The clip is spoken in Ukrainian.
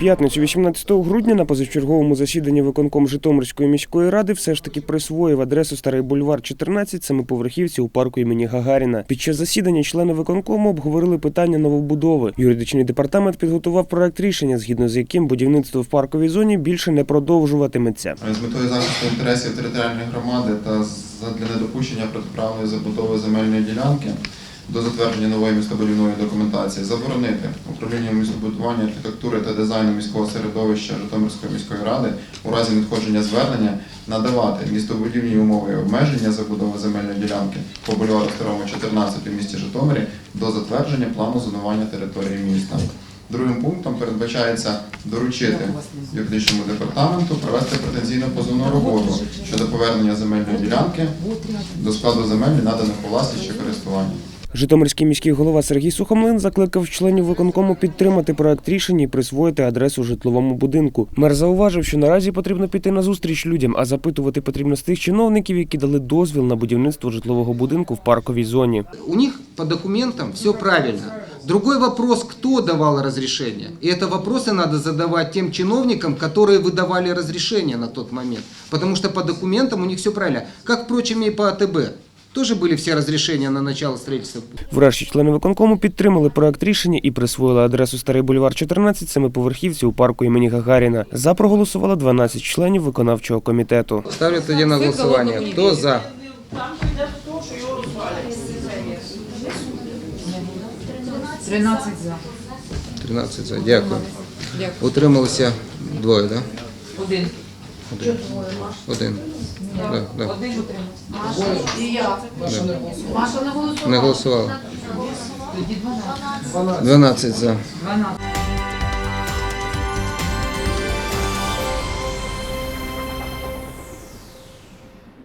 п'ятницю, 18 грудня, на позачерговому засіданні виконком Житомирської міської ради все ж таки присвоїв адресу Старий бульвар 14 семиповерхівці у парку імені Гагаріна. Під час засідання члени виконкому обговорили питання новобудови. Юридичний департамент підготував проект рішення, згідно з яким будівництво в парковій зоні більше не продовжуватиметься. З метою захисту інтересів територіальної громади та для недопущення протиправної забудови земельної ділянки до затвердження нової містобудівної документації заборонити управлінню містобудування, архітектури та дизайну міського середовища Житомирської міської ради у разі надходження звернення надавати містобудівні умови і обмеження забудови земельної ділянки по бульвару Старому 14 у місті Житомирі до затвердження плану зонування території міста. Другим пунктом передбачається доручити юридичному департаменту провести претензійну позовну роботу щодо повернення земельної ділянки до складу земель, наданих у власність чи користування. Житомирський міський голова Сергій Сухомлин закликав членів виконкому підтримати проект рішення і присвоїти адресу житловому будинку. Мер зауважив, що наразі потрібно піти на зустріч людям, а запитувати потрібно з тих чиновників, які дали дозвіл на будівництво житлового будинку в парковій зоні. У них по документам все правильно. Другой вопрос, кто давал разрешение. И это вопросы надо задавать тем чиновникам, которые выдавали разрешение на тот момент. Потому что по документам у них все правильно. Как, впрочем, и по АТБ. Тоже были все разрешения на начало строительства. Врешті члени виконкому підтримали проект рішення і присвоїли адресу Старий бульвар 14 семиповерхівці у парку імені Гагаріна. За проголосувало 12 членів виконавчого комітету. Ставлю тоді на голосування. Хто за? 13 за. 13 за. Дякую. Дякую. Утрималося двоє, так? Один. Да? Один. Да, да. Один утримався. І я. Маша не голосувала. Не голосувала. Тоді 12. 12 за. 12.